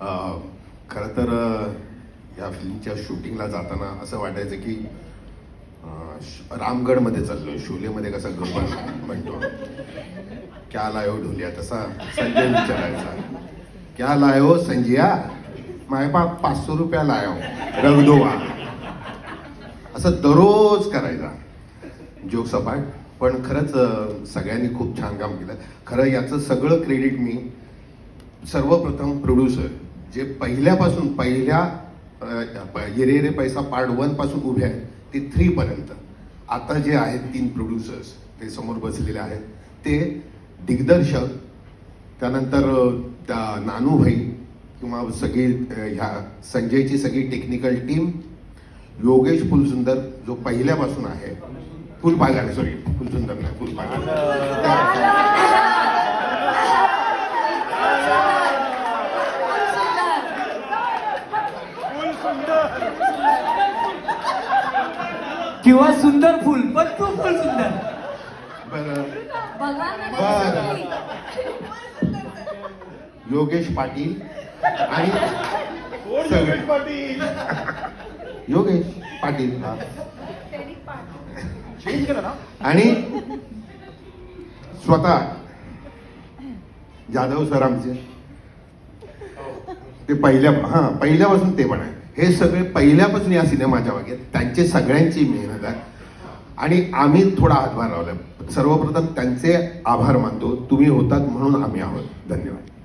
खरं तर या फिल्मच्या शूटिंगला जाताना असं वाटायचं की रामगडमध्ये चाललो शोलेमध्ये कसा गब्बर म्हणतो. क्या लायो ढोलिया तसा संजय विचारायचा. क्या लायो संजया माय बाप पाचशे रुपया लायो रगदोवा. असं दररोज करायचा. जोक सपाट पण खरंच सगळ्यांनी खूप छान काम केलं. खरं याचं सगळं क्रेडिट मी सर्वप्रथम प्रोड्युसर जे पहिल्यापासून पहिल्या अं, प- ये रे पैसा पार्ट वनपासून उभे आहेत ते थ्री पर्यंत. आता जे आहेत तीन प्रोड्युसर्स ते समोर बसलेले आहेत. ते दिग्दर्शक त्यानंतर त्या नानूभाई किंवा सगळी ह्या संजयची सगळी टेक्निकल टीम योगेश फुलसुंदर जो पहिल्यापासून आहे फुलबागार सॉरी फुलसुंदर नाही फुलबागार किंवा सुंदर फुल पण तू फुल सुंदर. बरं. बघा ना बरं. योगेश पाटील आणि सगळे- योगेश पाटील? हा. आणि स्वतः जाधव सर आमचे. ते पहिल्या हा पहिल्यापासून ते पण आहे. हे सगळे पहिल्यापासून या सिनेमाच्या मागे त्यांचे सगळ्यांची मेहनत आहे. आणि आम्ही थोडा हातभार लावलाय. सर्वप्रथम त्यांचे आभार मानतो. तुम्ही होतात म्हणून आम्ही आहोत. धन्यवाद.